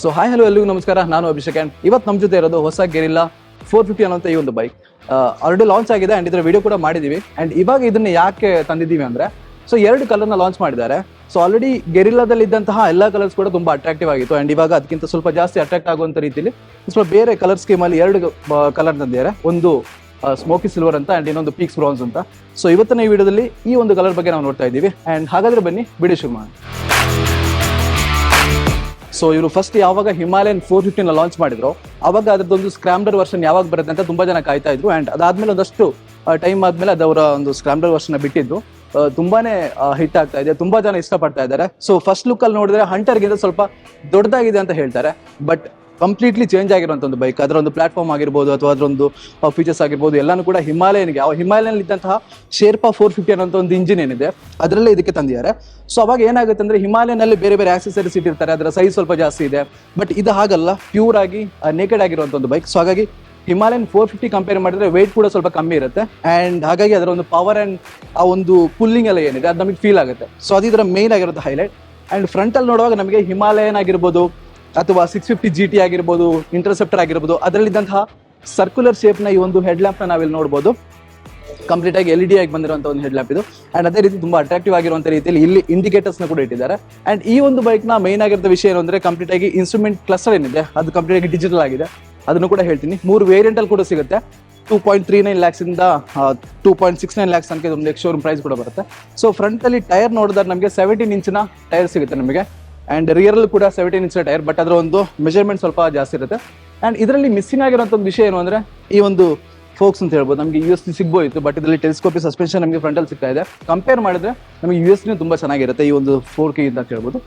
So hi hello ಎಲ್ಲರಿಗೂ ನಮಸ್ಕಾರ. ನಾನು ಅಭಿಷೇಕ್ ಅಂಡ್ ಇವತ್ತು ನಮ್ಮ ಜೊತೆ ಇರೋದು ಹೊಸ ಗೆರಿಲ್ಲ ಫೋರ್ ಫಿಫ್ಟಿ ಅನ್ನೋಂಥ ಈ ಒಂದು ಬೈಕ್ ಆಲ್ರೆಡಿ ಲಾಂಚ್ ಆಗಿದೆ ಅಂಡ್ ಇದರ ವಿಡಿಯೋ ಕೂಡ ಮಾಡಿದೀವಿ. ಅಂಡ್ ಇವಾಗ ಇದನ್ನ ಯಾಕೆ ತಂದಿದ್ದೀವಿ ಅಂದ್ರೆ ಸೊ ಎರಡು ಕಲರ್ನ ಲಾಂಚ್ ಮಾಡಿದ್ದಾರೆ. ಸೊ ಆಲ್ರೆಡಿ ಗೆರಿಲ್ಲಾದಲ್ಲಿ ಇದ್ದಂತಹ ಎಲ್ಲ ಕಲರ್ಸ್ ಕೂಡ ತುಂಬಾ ಅಟ್ರಾಕ್ಟಿವ್ ಆಗಿತ್ತು. ಅಂಡ್ ಇವಾಗ ಅದಕ್ಕಿಂತ ಸ್ವಲ್ಪ ಜಾಸ್ತಿ ಅಟ್ರಾಕ್ಟ್ ಆಗುವಂಥ ರೀತಿಯಲ್ಲಿ ಸ್ವಲ್ಪ ಬೇರೆ ಕಲರ್ ಸ್ಕೀಮ್ ಅಲ್ಲಿ ಎರಡು ಕಲರ್ ತಂದಿದ್ದಾರೆ. ಒಂದು ಸ್ಮೋಕಿ ಸಿಲ್ವರ್ ಅಂತ ಅಂಡ್ ಇನ್ನೊಂದು ಪೀಕ್ಸ್ ಬ್ರಾನ್ಸ್ ಅಂತ. ಸೊ ಇವತ್ತಿನ ಈ ವಿಡಿಯೋದಲ್ಲಿ ಈ ಒಂದು ಕಲರ್ ಬಗ್ಗೆ ನಾವು ನೋಡ್ತಾ ಇದ್ದೀವಿ. ಅಂಡ್ ಹಾಗಾದ್ರೆ ಬನ್ನಿ ಬಿಡಿ ಶುರು ಮಾಡೋಣ. ಸೊ ಇವರು ಫಸ್ಟ್ ಯಾವಾಗ ಹಿಮಾಲಯನ್ ಫೋರ್ ಫಿಫ್ಟಿನ ಲಾಂಚ್ ಮಾಡಿದ್ರು, ಅವಾಗ ಅದರದ್ದೊಂದು ಸ್ಕ್ರಾಮ್ಡರ್ ವರ್ಷನ್ ಯಾವಾಗ ಬರುತ್ತೆ ಅಂತ ತುಂಬಾ ಜನ ಕಾಯ್ತಾ ಇದ್ರು. ಅಂಡ್ ಅದಾದ್ಮೇಲೆ ಒಂದಷ್ಟು ಟೈಮ್ ಆದ್ಮೇಲೆ ಅದವರ ಒಂದು ಸ್ಕ್ರಾಮ್ಡರ್ ವರ್ಷನ್ ಬಿಟ್ಟಿದ್ದು. ತುಂಬಾನೇ ಹಿಟ್ ಆಗ್ತಾ ಇದೆ, ತುಂಬಾ ಜನ ಇಷ್ಟಪಡ್ತಾ ಇದ್ದಾರೆ. ಸೊ ಫಸ್ಟ್ ಲುಕ್ ಅಲ್ಲಿ ನೋಡಿದ್ರೆ ಹಂಟರ್ಗಿಂತ ಸ್ವಲ್ಪ ದೊಡ್ಡದಾಗಿದೆ ಅಂತ ಹೇಳ್ತಾರೆ. ಬಟ್ ಕಂಪ್ಲೀಟ್ಲಿ ಚೇಂಜ್ ಆಗಿರುವಂಥ ಒಂದು ಬೈಕ್ ಅದರ ಒಂದು ಪ್ಲಾಟ್ಫಾರ್ಮ್ ಆಗಿರ್ಬೋದು ಅಥವಾ ಅದರೊಂದು ಫೀಚರ್ಸ್ ಆಗಿರ್ಬೋದು, ಎಲ್ಲಾನು ಕೂಡ ಹಿಮಾಲಯನ್ಗೆ. ಆ ಹಿಮಾಲಯನ್ ಇದ್ದಂತಹ ಶೇರ್ಪಾ ಫೋರ್ ಫಿಫ್ಟಿ ಅನ್ನೋಂಥ ಒಂದು ಇಂಜಿನ್ ಏನಿದೆ, ಅದರಲ್ಲೇ ಇದಕ್ಕೆ ತಂದಿದ್ದಾರೆ. ಸೊ ಅವಾಗ ಏನಾಗುತ್ತೆ ಅಂದ್ರೆ ಹಿಮಾಲಯನಲ್ಲಿ ಬೇರೆ ಬೇರೆ ಆಕ್ಸೆಸರೀಸ್ ಇಟ್ಟಿರ್ತಾರೆ, ಅದರ ಸೈಜ್ ಸ್ವಲ್ಪ ಜಾಸ್ತಿ ಇದೆ. ಬಟ್ ಇದು ಹಾಗಲ್ಲ ಪ್ಯೂರ್ ಆಗಿ ನೇಕೆಡ್ ಆಗಿರುವಂಥ ಒಂದು ಬೈಕ್ ಸೊ ಹಾಗಾಗಿ ಹಿಮಾಲಯನ್ ಫೋರ್ ಫಿಫ್ಟಿ ಕಂಪೇರ್ ಮಾಡಿದ್ರೆ ವೆಯ್ಟ್ ಕೂಡ ಸ್ವಲ್ಪ ಕಮ್ಮಿ ಇರುತ್ತೆ. ಅಂಡ್ ಹಾಗಾಗಿ ಅದರ ಒಂದು ಪವರ್ ಅಂಡ್ ಆ, ಒಂದು ಪುಲ್ಲಿಂಗ್ ಎಲ್ಲ ಏನಿದೆ, ಅದು ನಮಗೆ ಫೀಲ್ ಆಗುತ್ತೆ. ಸೊ ಅದು ಇದರ ಮೇನ್ ಆಗಿರೋದು ಹೈಲೈಟ್ ಅಂಡ್ ಫ್ರಂಟ್ ಅಲ್ಲಿ ನೋಡುವಾಗ ನಮಗೆ ಹಿಮಾಲಯನ್ ಆಗಿರ್ಬೋದು ಅಥವಾ ಸಿಕ್ಸ್ ಫಿಫ್ಟಿ ಜಿ ಟಿ ಆಗಿರ್ಬೋದು ಇಂಟರ್ಸೆಪ್ಟರ್ ಆಗಿರ್ಬೋದು, ಅದರಲ್ಲಿದ್ದಂತಹ ಸರ್ಕ್ಯುಲರ್ ಶೇಪ್ನ ಈ ಒಂದು ಹೆಡ್ ಲ್ಯಾಂಪ್ನ ನಾವಿಲ್ಲಿ ನೋಡ್ಬೋದು. ಕಂಪ್ಲೀಟ್ ಆಗಿ ಎಲ್ ಡಿ ಆಗಿ ಬಂದಿರುವಂತ ಒಂದು ಹೆಡ್ ಲ್ಯಾಂಪ್ ಇದು. ಅಂಡ್ ಅದೇ ರೀತಿ ತುಂಬಾ ಅಟ್ರಾಕ್ಟಿವ್ ಆಗಿರುವಂತ ರೀತಿಯಲ್ಲಿ ಇಲ್ಲಿ ಇಂಡಿಕೇಟರ್ಸ್ನ ಕೂಡ ಇಟ್ಟಿದ್ದಾರೆ. ಅಂಡ್ ಈ ಒಂದು ಬೈಕ್ನ ಮೈನ್ ಆಗಿರೋ ವಿಷಯ ಏನು ಕಂಪ್ಲೀಟ್ ಆಗಿ ಇನ್ಸ್ಟ್ರೂಮೆಂಟ್ ಕ್ಲಸ್ಟರ್ ಏನಿದೆ, ಅದು ಕಂಪ್ಲೀಟ್ ಆಗಿ ಡಿಜಿಟಲ್ ಆಗಿದೆ. ಅದನ್ನು ಕೂಡ ಹೇಳ್ತೀನಿ. ಮೂರು ವೇರಿಯಂಟ್ ಅಲ್ಲಿ ಕೂಡ ಸಿಗುತ್ತೆ. Two point three nine lakhs ಇಂದ two point six nine lakhs ತನಕ ಒಂದು ಶೋರೂಮ್ ಪ್ರೈಸ್ ಕೂಡ ಬರುತ್ತೆ. ಸೊ ಫ್ರಂಟ್ ಅಲ್ಲಿ ಟೈರ್ ನೋಡಿದ್ರೆ ನಮಗೆ ಸೆವೆಂಟೀನ್ ಇಂಚಿನ ಟೈರ್ ಸಿಗುತ್ತೆ ನಮಗೆ. ಅಂಡ್ ರಿಯರ್ ಅಲ್ಲಿ ಕೂಡ ಸೆವೆಂಟೀನ್ ಇಂಚಿನ ಟೈರ್ ಬಟ್ ಅದರ ಒಂದು ಮೆಜರ್ಮೆಂಟ್ ಸ್ವಲ್ಪ ಜಾಸ್ತಿ ಇರುತ್ತೆ. ಅಂಡ್ ಇದರಲ್ಲಿ ಮಿಸ್ಸಿಂಗ್ ಆಗಿರೋಂಥ ಒಂದು ವಿಷಯ ಏನು ಅಂದ್ರೆ, ಈ ಒಂದು ಫೋಕ್ಸ್ ಅಂತ ಹೇಳ್ಬೋದು. ನಮಗೆ ಯು ಎಸ್ ಸಿಗ್ಬೋಯಿತ್ತು ಬಟ್ ಇದರಲ್ಲಿ ಟೆಲಿಸ್ಕೋಪಿ ಸಸ್ಪೆನ್ಷನ್ ನಮಗೆ ಫ್ರಂಟ್ ಅಲ್ಲಿ ಸಿಗ್ತಾ ಇದೆ. ಕಂಪೇರ್ ಮಾಡಿದ್ರೆ ನಮಗೆ ಯು ಎಸ್ ತುಂಬಾ ಚೆನ್ನಾಗಿರುತ್ತೆ ಈ ಒಂದು ಫೋರ್ ಕೆ ಅಂತ ಹೇಳ್ಬೋದು.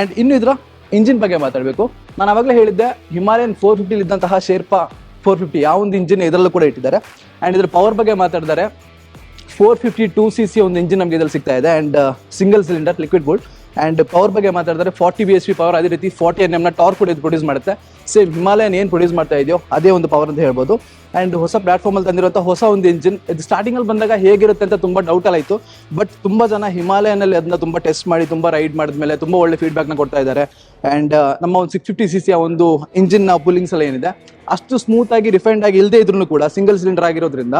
ಅಂಡ್ ಇನ್ನು ಇದರ ಇಂಜಿನ್ ಬಗ್ಗೆ ಮಾತಾಡಬೇಕು. ನಾನು ಆವಾಗಲೇ ಹೇಳಿದ್ದೆ ಹಿಮಾಲಯನ್ ಫೋರ್ ಫಿಫ್ಟಿ ಇದ್ದಂತಹ ಶೇರ್ಪಾ ಫೋರ್ ಫಿಫ್ಟಿ ಯಾವ ಒಂದು ಇಂಜಿನ್ ಇದರಲ್ಲೂ ಕೂಡ ಇಟ್ಟಿದ್ದಾರೆ. ಅಂಡ್ ಇದರ ಪವರ್ ಬಗ್ಗೆ ಮಾತಾಡಿದ್ದಾರೆ four fifty two C C ಒಂದು ಇಂಜಿನ್ ನಮಗೆ ಇದ್ರಲ್ಲಿ ಸಿಗ್ತಾ ಇದೆ. And single cylinder liquid gold and power ಬಗ್ಗೆ ಮಾತಾಡಿದ್ರೆ forty B S P power ಅದೇ ರೀತಿ ಫಾರ್ಟಿ ಎನ್ ಎಮ್ನ ಟಾರ್ಕ್ ಕೂಡ ಇದು ಪ್ರೊಡ್ಯೂಸ್ ಮಾಡುತ್ತೆ. ಸೇಮ್ ಹಿಮಾಲಯನ್ ಏನು ಪ್ರೊಡ್ಯೂಸ್ ಮಾಡ್ತಾ ಇದೆಯೋ ಅದೇ ಒಂದು ಪವರ್ ಅಂತ ಹೇಳ್ಬೋದು. ಅಂಡ್ ಹೊಸ ಪ್ಲಾಟ್ಫಾರ್ಮಲ್ಲಿ ತಂದಿರುವಂಥ ಹೊಸ ಒಂದು ಇಂಜಿನ್ ಇದು ಸ್ಟಾರ್ಟಿಂಗಲ್ಲಿ ಬಂದಾಗ ಹೇಗಿರುತ್ತೆ ಅಂತ ತುಂಬ ಡೌಟ್ ಆಯಿತು ಆಯ್ತು. ಬಟ್ ತುಂಬ ಜನ ಹಿಮಾಲಯನಲ್ಲಿ ಅದನ್ನ ತುಂಬ ಟೆಸ್ಟ್ ಮಾಡಿ, ತುಂಬ ರೈಡ್ ಮಾಡಿದ್ಮೇಲೆ ತುಂಬ ಒಳ್ಳೆ ಫೀಡ್ಬ್ಯಾಕ್ನ ಕೊಡ್ತಾ ಇದ್ದಾರೆ. ಅಂಡ್ ನಮ್ಮ ಒಂದು ಸಿಕ್ಸ್ ಫಿಫ್ಟಿ ಸಿ ಸಿಯ ಒಂದು ಇಂಜಿನ್ ಪುಲ್ಲಿಂಗ್ಸ್ ಎಲ್ಲ ಏನಿದೆ ಅಷ್ಟು ಸ್ಮೂತ್ ಆಗಿ ರಿಫೈಂಡ್ ಆಗಿ ಇಲ್ಲದೇ ಇದ್ರೂ ಕೂಡ ಸಿಂಗಲ್ ಸಿಲಿಂಡರ್ ಆಗಿರೋದ್ರಿಂದ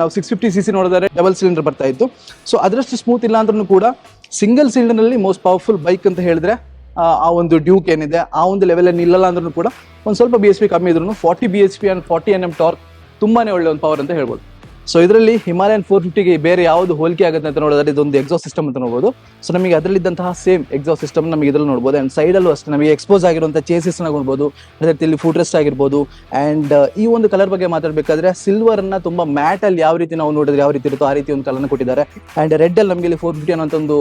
ನಾವು ಸಿಕ್ಸ್ ಫಿಫ್ಟಿ ಸಿ ಸಿ ನೋಡಿದರೆ ಡಬಲ್ ಸಿಲಿಂಡರ್ ಬರ್ತಾ ಇತ್ತು. ಸೊ ಅದರಷ್ಟು ಸ್ಮೂತ್ ಇಲ್ಲ ಅಂದ್ರೂ ಕೂಡ ಸಿಂಗಲ್ ಸಿಲಿಂಡರ್ನಲ್ಲಿ ಮೋಸ್ಟ್ ಪವರ್ಫುಲ್ ಬೈಕ್ ಅಂತ ಹೇಳಿದ್ರೆ ಆ, ಒಂದು ಡ್ಯೂಕ್ ಏನಿದೆ ಆ ಒಂದು ಲೆವೆಲ್ ನಿಲ್ಲಲ್ಲ ಅಂದ್ರೂ ಕೂಡ ಒಂದು ಸ್ವಲ್ಪ ಬಿ ಎಸ್ ಪಿ ಕಮ್ಮಿ ಇದ್ರು forty B S P and forty N M torque ತುಂಬಾನೇ ಒಳ್ಳೆ ಒಂದು ಪವರ್ ಅಂತ ಹೇಳ್ಬೋದು. ಸೊ ಇದರಲ್ಲಿ ಹಿಮಾಲಯನ್ ಫೋರ್ ಫಿಫ್ಟಿಗೆ ಬೇರೆ ಯಾವುದು ಹೋಲಿಕೆ ಆಗುತ್ತೆ ಅಂತ ನೋಡೋದ್ರೆ ಇದೊಂದು ಎಕ್ಸಾಸ್ಟ್ ಸಿಸ್ಟಮ್ ಅಂತ ನೋಡಬಹುದು ಸೊ ನಮಗೆ ಅದರಲ್ಲಿದ್ದಂತಹ ಸೇಮ್ ಎಕ್ಸಾಸ್ಟ್ ಸಿಸ್ಟಮ್ ನಮಗೆ ಇದರಲ್ಲಿ ನೋಡಬಹುದು ಅಂಡ್ ಸೈಡಲ್ಲೂ ಅಷ್ಟೇ ನಮಗೆ ಎಕ್ಸ್ಪೋಸ್ ಆಗಿರುವಂಥ ಚೇಸಸ್ ನೋಡ್ಬೋದು. ಅದೇ ರೀತಿಯಲ್ಲಿ ಫುಟ್ ರೆಸ್ಟ್ ಆಗಿರ್ಬೋದು. ಅಂಡ್ ಈ ಒಂದು ಕಲರ್ ಬಗ್ಗೆ ಮಾತಾಡಬೇಕಾದ್ರೆ ಸಿಲ್ವರ್ ಅನ್ನ ತುಂಬಾ ಮ್ಯಾಟ್ ಅಲ್ಲಿ ಯಾವ ರೀತಿ ನಾವು ನೋಡಿದ್ರೆ ಯಾವ ರೀತಿ ಇರುತ್ತೋ ಆ ರೀತಿ ಒಂದು ಕಲರ್ನ ಕೊಟ್ಟಿದ್ದಾರೆ. ಅಂಡ್ ರೆಡ್ ಅಲ್ಲಿ ನಮಗೆ ಇಲ್ಲಿ ಫೋರ್ ಫಿಫ್ಟಿ ಅನ್ನೋ ಒಂದು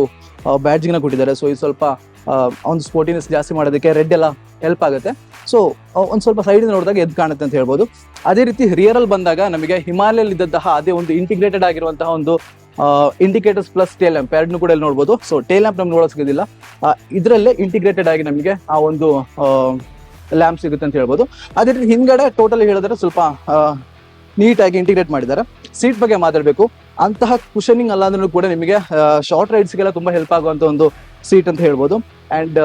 ಕೊಟ್ಟಿದ್ದಾರೆ. ಸೊ ಇದು ಸ್ವಲ್ಪ ಒಂದು ಸ್ಪೋರ್ಟಿನೆಸ್ ಜಾಸ್ತಿ ಮಾಡೋದಕ್ಕೆ ರೆಡ್ ಎಲ್ಲ ಹೆಲ್ಪ್ ಆಗುತ್ತೆ. ಸೊ ಒಂದು ಸ್ವಲ್ಪ ಸೈಡ್ ನೋಡಿದಾಗ ಎದ್ದು ಕಾಣುತ್ತೆ ಅಂತ ಹೇಳ್ಬೋದು. ಅದೇ ರೀತಿ ರಿಯರ್ ಅಲ್ಲಿ ಬಂದಾಗ ನಮಗೆ ಹಿಮಾಲಯಲ್ಲಿ ಇದ್ದಂತಹ ಅದೇ ಒಂದು ಇಂಟಿಗ್ರೇಟೆಡ್ ಆಗಿರುವಂತಹ ಒಂದು ಇಂಡಿಕೇಟರ್ಸ್ ಪ್ಲಸ್ ಟೇಲ್ ಲ್ಯಾಂಪ್ ಎರಡನ್ನೂ ಕೂಡ ಇಲ್ಲಿ ನೋಡ್ಬೋದು. ಸೊ ಟೇಲ್ ಲ್ಯಾಂಪ್ ನಮ್ಗೆ ನೋಡೋಕೆ ಸಿಗೋದಿಲ್ಲ ಇದರಲ್ಲೇ ಇಂಟಿಗ್ರೇಟೆಡ್ ಆಗಿ ನಮಗೆ ಆ ಒಂದು ಲ್ಯಾಂಪ್ ಸಿಗುತ್ತೆ ಅಂತ ಹೇಳ್ಬೋದು. ಅದೇ ರೀತಿ ಹಿಂದ್ಗಡೆ ಟೋಟಲ್ ಹೇಳಿದ್ರೆ ಸ್ವಲ್ಪ ನೀಟಾಗಿ ಇಂಟಿಗ್ರೇಟ್ ಮಾಡಿದ್ದಾರೆ. ಸೀಟ್ ಬಗ್ಗೆ ಮಾತಾಡಬೇಕು. ಅಂತಹ ಕುಶನಿಂಗ್ ಅಲ್ಲ ಅಂದ್ರೂ ಕೂಡ ನಿಮಗೆ ಶಾರ್ಟ್ ರೈಡ್ಸ್ಗೆಲ್ಲ ತುಂಬಾ ಹೆಲ್ಪ್ ಆಗುವಂತ ಒಂದು ಸೀಟ್ ಅಂತ ಹೇಳ್ಬೋದು. ಅಂಡ್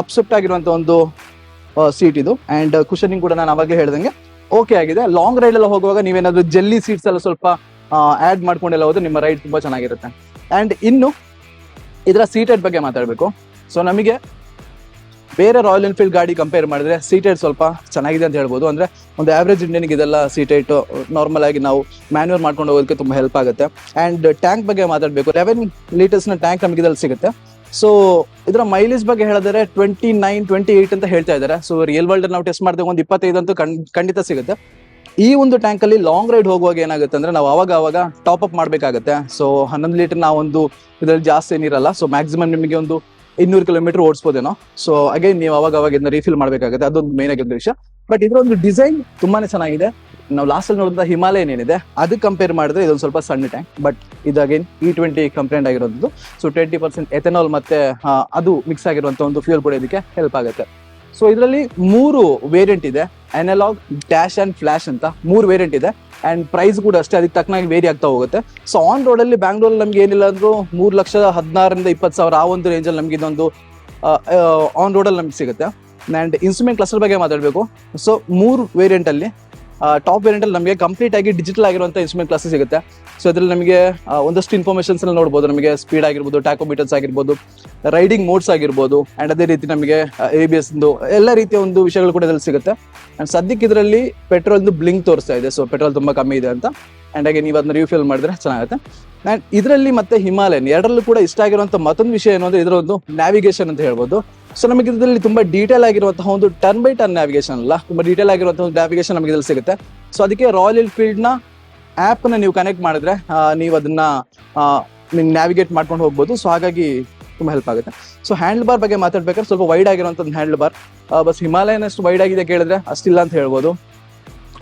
ಅಪ್ಸೆಪ್ಟ್ ಆಗಿರುವಂತ ಒಂದು ಸೀಟ್ ಇದು. ಅಂಡ್ ಕುಷನಿಂಗ್ ಕೂಡ ನಾನು ಅವಾಗಲೇ ಹೇಳ್ದಂಗೆ. ಓಕೆ ಆಗಿದೆ. ಲಾಂಗ್ ರೈಡ್ ಎಲ್ಲ ಹೋಗುವಾಗ ನೀವೇನಾದ್ರೂ ಜೆಲ್ಲಿ ಸೀಟ್ಸ್ ಎಲ್ಲ ಸ್ವಲ್ಪ ಆಡ್ ಮಾಡ್ಕೊಂಡೆಲ್ಲ ಹೋದ್ರೆ ನಿಮ್ಮ ರೈಡ್ ತುಂಬಾ ಚೆನ್ನಾಗಿರುತ್ತೆ. ಅಂಡ್ ಇನ್ನು, ಇದರ ಸೀಟೆಡ್ ಬಗ್ಗೆ ಮಾತಾಡಬೇಕು. ಸೊ ನಮಗೆ ಬೇರೆ ರಾಯಲ್ ಎನ್ಫೀಲ್ಡ್ ಗಾಡಿ ಕಂಪೇರ್ ಮಾಡಿದ್ರೆ ಸೀಟೆಡ್ ಸ್ವಲ್ಪ ಚೆನ್ನಾಗಿದೆ ಅಂತ ಹೇಳ್ಬೋದು. ಅಂದ್ರೆ ಒಂದು ಆವ್ರೇಜ್ ಇಂಡಿಯನ್ಗೆ ಇದೆಲ್ಲ ಸೀಟೆಡ್ ನಾರ್ಮಲ್ ಆಗಿ ನಾವು ಮ್ಯಾನ್ಯೂರ್ ಮಾಡ್ಕೊಂಡು ಹೋಗೋದಕ್ಕೆ ತುಂಬಾ ಹೆಲ್ಪ್ ಆಗುತ್ತೆ. ಅಂಡ್ ಟ್ಯಾಂಕ್ ಬಗ್ಗೆ ಮಾತಾಡಬೇಕು. ಲೆವೆನ್ ಲೀಟರ್ಸ್ನ ಟ್ಯಾಂಕ್ ನಮಗೆ ಇದ್ರಲ್ಲಿ ಸಿಗುತ್ತೆ. ಸೊ ಇದರ ಮೈಲೇಜ್ ಬಗ್ಗೆ ಹೇಳಿದ್ರೆ ಟ್ವೆಂಟಿ ನೈನ್ ಟ್ವೆಂಟಿ ಏಟ್ ಅಂತ ಹೇಳ್ತಾ ಇದ್ದಾರೆ. ಸೊ ರಿಯಲ್ ವರ್ಲ್ಡ್ ನಾವು ಟೆಸ್ಟ್ ಮಾಡಿದಾಗ ಒಂದು ಇಪ್ಪತ್ತೈದು ಅಂತೂ ಖಂಡಿತ ಸಿಗುತ್ತೆ. ಈ ಒಂದು ಟ್ಯಾಂಕ್ ಅಲ್ಲಿ ಲಾಂಗ್ ರೈಡ್ ಹೋಗುವಾಗ ಏನಾಗುತ್ತೆ ಅಂದ್ರೆ ನಾವು ಅವಾಗ ಅವಾಗ ಟಾಪ್ ಅಪ್ ಮಾಡಬೇಕಾಗುತ್ತೆ. ಸೊ ಹನ್ನೊಂದು ಲೀಟರ್ ನಾವು ಒಂದು ಇದರಲ್ಲಿ ಜಾಸ್ತಿ ಏನಿರಲ್ಲ ಸೊ ಮ್ಯಾಕ್ಸಿಮಮ್ ನಿಮಗೆ ಒಂದು ಇನ್ನೂರು ಕಿಲೋಮೀಟರ್ ಓಡಿಸ್ಬೋದೇನೋ? ಸೊ ಅಗೈನ್ ನೀವು ಅವಾಗ ಅವಾಗ ಇದನ್ನ ರೀಫಿಲ್ ಮಾಡಬೇಕಾಗುತ್ತೆ. ಅದೊಂದು ಮೇನ್ ಆಗಿರೋ ವಿಷಯ. ಬಟ್ ಇದರ ಒಂದು ಡಿಸೈನ್ ತುಂಬಾನೇ ಚೆನ್ನಾಗಿದೆ. ನಾವು ಲಾಸ್ಟ್ ಅಲ್ಲಿ ನೋಡಿದ ಹಿಮಾಲಯನ್ ಏನಿದೆ ಅದಕ್ಕೆ ಕಂಪೇರ್ ಮಾಡಿದ್ರೆ ಇದೊಂದು ಸ್ವಲ್ಪ ಸಣ್ಣ ಟ್ಯಾಂಕ್ ಬಟ್ ಇದು ಅಗೇನ್ ಇ ಟ್ವೆಂಟಿ ಕಂಪ್ಲೇಂಟ್ ಆಗಿರೋದು. ಸೊ ಟ್ವೆಂಟಿ ಪರ್ಸೆಂಟ್ ಎಥೆನಾಲ್ ಮತ್ತೆ ಅದು ಮಿಕ್ಸ್ ಆಗಿರುವಂತ ಒಂದು ಫ್ಯೂಲ್ ಕೂಡ ಹೆಲ್ಪ್ ಆಗುತ್ತೆ. ಸೊ ಇದರಲ್ಲಿ ಮೂರು ವೇರಿಯಂಟ್ ಇದೆ. ಅನಲಾಗ್ ಡ್ಯಾಶ್ ಅಂಡ್ ಫ್ಲಾಶ್ ಅಂತ ಮೂರು ವೇರಿಯಂಟ್ ಇದೆ. ಅಂಡ್ ಪ್ರೈಸ್ ಕೂಡ ಅಷ್ಟೇ, ಅದಕ್ಕೆ ತಕ್ಕನಾಗಿ ವೇರಿ ಆಗ್ತಾ ಹೋಗುತ್ತೆ. ಸೊ ಆನ್ ರೋಡ್ ಅಲ್ಲಿ ಬ್ಯಾಂಗ್ಳೂರ್ ನಮ್ಗೆ ಏನಿಲ್ಲ ಅಂದ್ರೂ ಮೂರು ಲಕ್ಷದ ಹದಿನಾರರಿಂದ ಇಪ್ಪತ್ತು ಸಾವಿರ ಆ ಒಂದು ರೇಂಜಲ್ಲಿ ನಮ್ಗೆ ಇದೊಂದು ಆನ್ ರೋಡ್ ಅಲ್ಲಿ ನಮ್ಗೆ ಸಿಗುತ್ತೆ. ಆ್ಯಂಡ್ ಇನ್ಸ್ಟ್ರೂಮೆಂಟ್ ಕ್ಲಸ್ಟರ್ ಬಗ್ಗೆ ಮಾತಾಡಬೇಕು. ಸೊ ಮೂರು ವೇರಿಯಂಟಲ್ಲಿ ಟಾಪ್ ವೇರಿಯಂಟಲ್ಲಿ ನಮಗೆ ಕಂಪ್ಲೀಟ್ ಆಗಿ ಡಿಜಿಟಲ್ ಆಗಿರುವಂಥ ಇನ್ಸ್ಟ್ರೂಮೆಂಟ್ ಕ್ಲಾಸಸ್ ಸಿಗುತ್ತೆ. ಸೊ ಅದ್ರಲ್ಲಿ ನಮಗೆ ಒಂದಷ್ಟು ಇನ್ಫಾರ್ಮೇಷನ್ಸ್ ನೋಡ್ಬೋದು. ನಮಗೆ ಸ್ಪೀಡ್ ಆಗಿರ್ಬೋದು ಟ್ಯಾಕೋಮೀಟರ್ಸ್ ಆಗಿರ್ಬೋದು ರೈಡಿಂಗ್ ಮೋಡ್ಸ್ ಆಗಿರ್ಬೋದು ಆ್ಯಂಡ್ ಅದೇ ರೀತಿ ನಮಗೆ ಎ ಬಿ ಎಸ್ ಎಲ್ಲ ರೀತಿಯ ಒಂದು ವಿಷಯಗಳು ಕೂಡ ಇದ್ರಲ್ಲಿ ಸಿಗುತ್ತೆ. ಆ್ಯಂಡ್ ಸದ್ಯಕ್ಕೆ ಇದರಲ್ಲಿ ಪೆಟ್ರೋಲ್ದು ಬ್ಲಿಂಕ್ ತೋರಿಸ್ತಾ ಇದೆ. ಸೊ ಪೆಟ್ರೋಲ್ ತುಂಬ ಕಮ್ಮಿ ಇದೆ ಅಂತ. ಆ್ಯಂಡ್ ಹಾಗೆ ನೀವು ಅದನ್ನ ರಿಫಿಲ್ ಮಾಡಿದ್ರೆ ಚೆನ್ನಾಗುತ್ತೆ. ಆ್ಯಂಡ್ ಇದರಲ್ಲಿ ಮತ್ತೆ ಹಿಮಾಲಯನ್ ಎರಡರಲ್ಲೂ ಕೂಡ ಇಷ್ಟ ಆಗಿರುವಂಥ ಮತ್ತೊಂದು ವಿಷಯ ಏನು ಅಂದ್ರೆ ಇದರ ಒಂದು ನ್ಯಾವಿಗೇಷನ್ ಅಂತ ಹೇಳ್ಬೋದು. ಸೊ ನಮಗೆ ಇದರಲ್ಲಿ ತುಂಬಾ ಡೀಟೇಲ್ ಆಗಿರುವಂತಹ ಒಂದು ಟರ್ನ್ ಬೈ ಟರ್ನ್ ನ್ಯಾವಿಗೇಷನ್ ಅಲ್ಲ? ತುಂಬಾ ಡೀಟೇಲ್ ಆಗಿರುವಂತಹ ಒಂದು ನ್ಯಾವಿಗೇಷನ್ ನಮಗೆ ಇದ್ರಲ್ಲಿ ಸಿಗುತ್ತೆ. ಸೊ ಅದಕ್ಕೆ ರಾಯಲ್ ಎನ್ಫೀಲ್ಡ್ನ ಆಪ್ನ ನೀವು ಕನೆಕ್ಟ್ ಮಾಡಿದ್ರೆ ನೀವು ಅದನ್ನ ನ್ಯಾವಿಗೇಟ್ ಮಾಡ್ಕೊಂಡು ಹೋಗ್ಬೋದು. ಸೊ ಹಾಗಾಗಿ ತುಂಬಾ ಹೆಲ್ಪ್ ಆಗುತ್ತೆ. ಸೊ ಹ್ಯಾಂಡಲ್ ಬಾರ್ ಬಗ್ಗೆ ಮಾತಾಡ್ಬೇಕಾದ್ರೆ ಸ್ವಲ್ಪ ವೈಡ್ ಆಗಿರುವಂತಹ ಹ್ಯಾಂಡಲ್ ಬಾರ್ ಬಸ್ ಹಿಮಾಲಯನ್ ಅಷ್ಟು ವೈಡ್ ಆಗಿದೆ ಕೇಳಿದ್ರೆ ಅಷ್ಟಿಲ್ಲ ಅಂತ ಹೇಳ್ಬೋದು.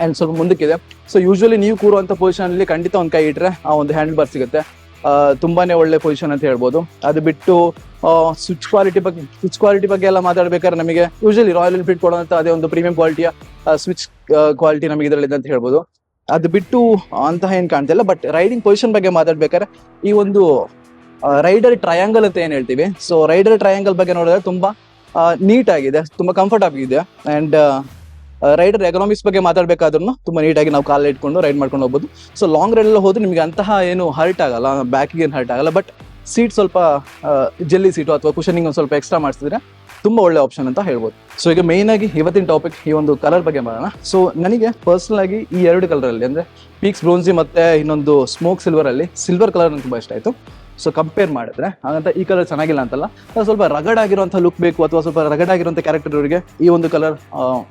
ಅಂಡ್ ಸ್ವಲ್ಪ ಮುಂದಕ್ಕಿದೆ. ಸೊ ಯೂಶಲಿ ನೀವು ಕೂರುವಂತ ಪೊಸಿಷನ್ ಅಲ್ಲಿ ಖಂಡಿತ ಒಂದು ಕೈ ಇಟ್ರೆ ಆ ಒಂದು ಹ್ಯಾಂಡಲ್ ಬಾರ್ ಸಿಗುತ್ತೆ. ತುಂಬಾನೇ ಒಳ್ಳೆ ಪೊಸಿಷನ್ ಅಂತ ಹೇಳ್ಬೋದು. ಅದು ಬಿಟ್ಟು ಸ್ವಿಚ್ ಕ್ವಾಲಿಟಿ ಬಗ್ಗೆ ಸ್ವಿಚ್ ಕ್ವಾಲಿಟಿ ಬಗ್ಗೆ ಎಲ್ಲ ಮಾತಾಡ್ಬೇಕಾದ್ರೆ ನಮಗೆ ಯೂಶಲಿ ರಾಯಲ್ ಎನ್ಫೀಲ್ಡ್ ಕೊಡುವಂತ ಅದೇ ಒಂದು ಪ್ರೀಮಿಯಂ ಕ್ವಾಲಿಟಿಯ ಸ್ವಿಚ್ ಕ್ವಾಲಿಟಿ ನಮಗೆ ಇದರಲ್ಲಿದೆ ಅಂತ ಹೇಳ್ಬೋದು. ಅದು ಬಿಟ್ಟು ಅಂತಹ ಏನು ಕಾಣ್ತಿಲ್ಲ ಬಟ್ ರೈಡಿಂಗ್ ಪೊಸಿಷನ್ ಬಗ್ಗೆ ಮಾತಾಡ್ಬೇಕಾದ್ರೆ ಈ ಒಂದು ರೈಡರ್ ಟ್ರಯಾಂಗಲ್ ಅಂತ ಏನು ಹೇಳ್ತೀವಿ. ಸೊ ರೈಡರ್ ಟ್ರಯಾಂಗಲ್ ಬಗ್ಗೆ ನೋಡಿದ್ರೆ ತುಂಬಾ ನೀಟ್ ಆಗಿದೆ, ತುಂಬಾ ಕಂಫರ್ಟ್ ಆಗಿದೆ. ಅಂಡ್ ರೈಡರ್ ಎಕನಾಮಿಕ್ಸ್ ಬಗ್ಗೆ ಮಾತಾಡ್ಬೇಕಾದ್ರೂ ತುಂಬಾ ನೀಟಾಗಿ ನಾವು ಕಾಲ ಇಟ್ಕೊಂಡು ರೈಡ್ ಮಾಡ್ಕೊಂಡು ಹೋಗ್ಬೋದು. ಸೊ ಲಾಂಗ್ ರೈಡ್ ಎಲ್ಲ ಹೋದ್ರೆ ನಿಮಗೆ ಅಂತಹ ಏನು ಹರ್ಟ್ ಆಗಲ್ಲ ಬ್ಯಾಕಿಗೆ ಏನು ಹರ್ಟ್ ಆಗಲ್ಲ ಬಟ್ ಸೀಟ್ ಸ್ವಲ್ಪ ಜೆಲ್ಲಿ ಸೀಟು ಅಥವಾ ಕುಷನಿಂಗ್ ಒಂದು ಸ್ವಲ್ಪ ಎಕ್ಸ್ಟ್ರಾ ಮಾಡಿಸಿದ್ರೆ ತುಂಬಾ ಒಳ್ಳೆ ಆಪ್ಷನ್ ಅಂತ ಹೇಳ್ಬೋದು. ಸೊ ಈಗ ಮೈನ್ ಆಗಿ ಇವತ್ತಿನ ಟಾಪಿಕ್ ಈ ಒಂದು ಕಲರ್ ಬಗ್ಗೆ ಮಾಡೋಣ. ಸೊ ನನಗೆ ಪರ್ಸನಲ್ ಆಗಿ ಈ ಎರಡು ಕಲರ್ ಅಲ್ಲಿ ಅಂದ್ರೆ ಪೀಕ್ಸ್ ಬ್ರೋನ್ಸಿ ಮತ್ತೆ ಇನ್ನೊಂದು ಸ್ಮೋಕ್ ಸಿಲ್ವರ್ ಅಲ್ಲಿ ಸಿಲ್ವರ್ ಕಲರ್ ನನಗೆ ತುಂಬಾ ಇಷ್ಟ ಆಯ್ತು. ಸೊ ಕಂಪೇರ್ ಮಾಡಿದ್ರೆ, ಹಾಗಂತ ಈ ಕಲರ್ ಚೆನ್ನಾಗಿಲ್ಲ ಅಂತಲ್ಲ ಸ್ವಲ್ಪ ರಗಡ್ ಆಗಿರುವಂಥ ಲುಕ್ ಬೇಕು ಅಥವಾ ಸ್ವಲ್ಪ ರಗಡ್ ಆಗಿರುವಂಥ ಕ್ಯಾರೆಕ್ಟರ್ ಅವರಿಗೆ ಈ ಒಂದು ಕಲರ್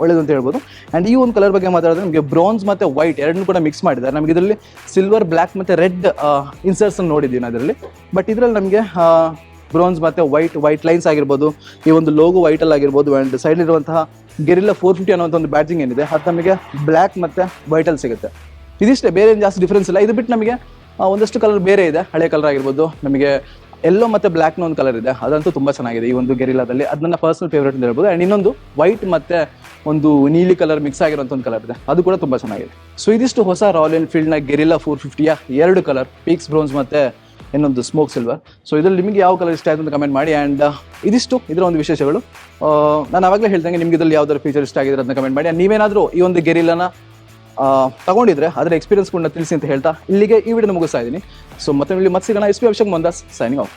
ಒಳ್ಳೇದು ಅಂತ ಹೇಳ್ಬೋದು. ಅಂಡ್ ಈ ಒಂದು ಕಲರ್ ಬಗ್ಗೆ ಮಾತಾಡಿದ್ರೆ ನಮಗೆ ಬ್ರೌನ್ಸ್ ಮತ್ತೆ ವೈಟ್ ಎರಡನ್ನೂ ಕೂಡ ಮಿಕ್ಸ್ ಮಾಡಿದ್ದಾರೆ. ನಮಗೆ ಇದರಲ್ಲಿ ಸಿಲ್ವರ್ ಬ್ಲ್ಯಾಕ್ ಮತ್ತೆ ರೆಡ್ ಇನ್ಸರ್ಟ್ಸ್ ನೋಡಿದ್ದೀನಿ ನಾನು ಇದರಲ್ಲಿ. ಬಟ್ ಇದರಲ್ಲಿ ನಮಗೆ ಬ್ರೌನ್ಸ್ ಮತ್ತೆ ವೈಟ್ ವೈಟ್ ಲೈನ್ಸ್ ಆಗಿರ್ಬೋದು, ಈ ಒಂದು ಲೋಗೋ ವೈಟ್ ಅಲ್ಲಿ ಆಗಿರ್ಬೋದು ಸೈಡ್ ಇರುವಂತಹ ಗೆರಿಲ್ಲ ಫೋರ್ ಫಿಫ್ಟಿ ಅನ್ನೋಂಥ ಒಂದು ಬ್ಯಾಟಿಂಗ್ ಏನಿದೆ, ಅದು ನಮಗೆ ಬ್ಲ್ಯಾಕ್ ಮತ್ತೆ ವೈಟಲ್ಲಿ ಸಿಗುತ್ತೆ. ಇದಿಷ್ಟೇ ಬೇರೆ ಏನು ಜಾಸ್ತಿ ಡಿಫ್ರೆನ್ಸ್ ಇಲ್ಲ. ಇದು ಬಿಟ್ಟು ನಮಗೆ ಒಂದಷ್ಟು ಕಲರ್ ಬೇರೆ ಇದೆ ಹಳೆ ಕಲರ್ ಆಗಿರ್ಬೋದು. ನಮಗೆ ಎಲ್ಲೋ ಮತ್ತೆ ಬ್ಲ್ಯಾಕ್ ಒಂದು ಕಲರ್ ಇದೆ. ಅದಂತೂ ತುಂಬಾ ಚೆನ್ನಾಗಿದೆ ಈ ಒಂದು ಗೆರಿಲಾದಲ್ಲಿ ಅದು ನನ್ನ ಪರ್ಸನಲ್ ಫೇವ್ರೇಟ್ ಅಂತ ಹೇಳ್ಬೋದು. ಅಂಡ್ ಇನ್ನೊಂದು ವೈಟ್ ಮತ್ತೆ ಒಂದು ನೀಲಿ ಕಲರ್ ಮಿಕ್ಸ್ ಆಗಿರುವಂತ ಒಂದು ಕಲರ್ ಇದೆ. ಅದು ಕೂಡ ತುಂಬಾ ಚೆನ್ನಾಗಿದೆ. ಸೊ ಇದಿಷ್ಟು ಹೊಸ ರಾಯಲ್ನ ಗೆರಿಲ್ಲಾ ಫೋರ್ ಫಿಫ್ಟಿಯ ಎರಡು ಕಲರ್ ಪೀಕ್ಸ್ ಬ್ರೌನ್ಸ್ ಮತ್ತೆ ಇನ್ನೊಂದು ಸ್ಮೋಕ್ ಸಿಲ್ವರ್ ಸೊ ಇದರಲ್ಲಿ ನಿಮಗೆ ಯಾವ ಕಲರ್ ಇಷ್ಟ ಆಯ್ತು ಅಂತ ಕಮೆಂಟ್ ಮಾಡಿ. ಆ್ಯಂಡ್ ಇದಿಷ್ಟು ಇದರ ಒಂದು ವಿಶೇಷಗಳು. ನಾನು ಆವಾಗಲೇ ಹೇಳ್ದಂಗೆ ನಿಮ್ಗೆ ಇದರಲ್ಲಿ ಯಾವ್ದಾದ್ರು ಫೀಚರ್ ಇಷ್ಟ ಆಗಿದ್ರೆ ಅದನ್ನ ಕಮೆಂಟ್ ಮಾಡಿ. ನೀವೇನಾದರೂ ಈ ಒಂದು ಗೆರಿಲ್ಲನ ಆ, ತಗೊಂಡಿದ್ರೆ ಅದರ ಎಕ್ಸ್ಪೀರಿಯನ್ಸ್ ಕೂಡ ತಿಳಿಸಿ ಅಂತ ಹೇಳ್ತಾ ಇಲ್ಲಿಗೆ ಈ ವಿಡಿಯೋ ಮುಗಿಸ್ತಾ ಇದ್ದೀನಿ. ಸೊ ಮತ್ತೆ ಇಲ್ಲಿ ಮತ್ತೆ ಸಿಗೋಣ S P Abhishek Mandas signing off